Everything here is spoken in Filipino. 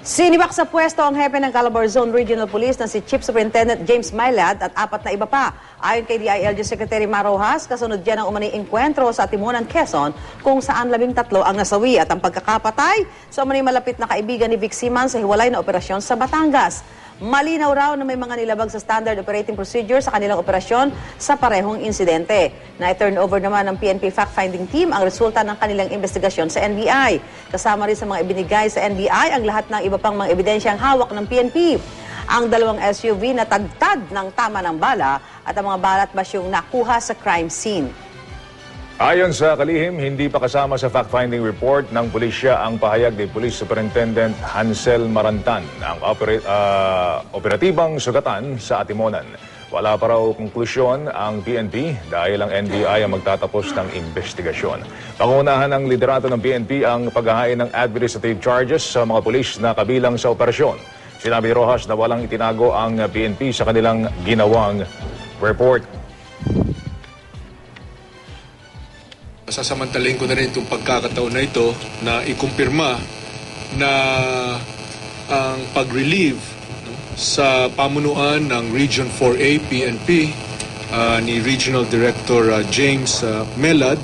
Sinibak sa pwesto ang hepe ng Calabar Zone Regional Police na si Chief Superintendent James Maylad at apat na iba pa. Ayon kay DILG Secretary Marojas, kasunod dyan ang umano'y engkwentro sa Timonan, Quezon kung saan labing tatlo ang nasawi at ang pagkakapatay sa umano'y malapit na kaibigan ni Vic Siman sa hiwalay na operasyon sa Batangas. Malinaw raw na may mga nilabag sa standard operating procedure sa kanilang operasyon sa parehong insidente. Na-turn over naman ng PNP fact-finding team ang resulta ng kanilang investigasyon sa NBI. Kasama rin sa mga ibinigay sa NBI ang lahat ng iba pang mga ebidensyang hawak ng PNP. Ang dalawang SUV na tagtad ng tama ng bala at ang mga balat basyong nakuha sa crime scene. Ayon sa kalihim, hindi pa kasama sa fact-finding report ng pulisya ang pahayag ni Police Superintendent Hansel Marantan ang opera- ah, operatibang sugatan sa Atimonan. Wala pa raw konklusyon ang PNP dahil ang NBI ang magtatapos ng investigasyon. Pangunahan ng liderato ng PNP ang paghahain ng administrative charges sa mga pulis na kabilang sa operasyon. Sinabi Rojas na walang itinago ang PNP sa kanilang ginawang report. Sasamantalahin ko na rin itong pagkakataon na ito na ikumpirma na ang pag-relieve sa pamunuan ng Region 4A PNP ah, ni Regional Director ah, James ah, Melad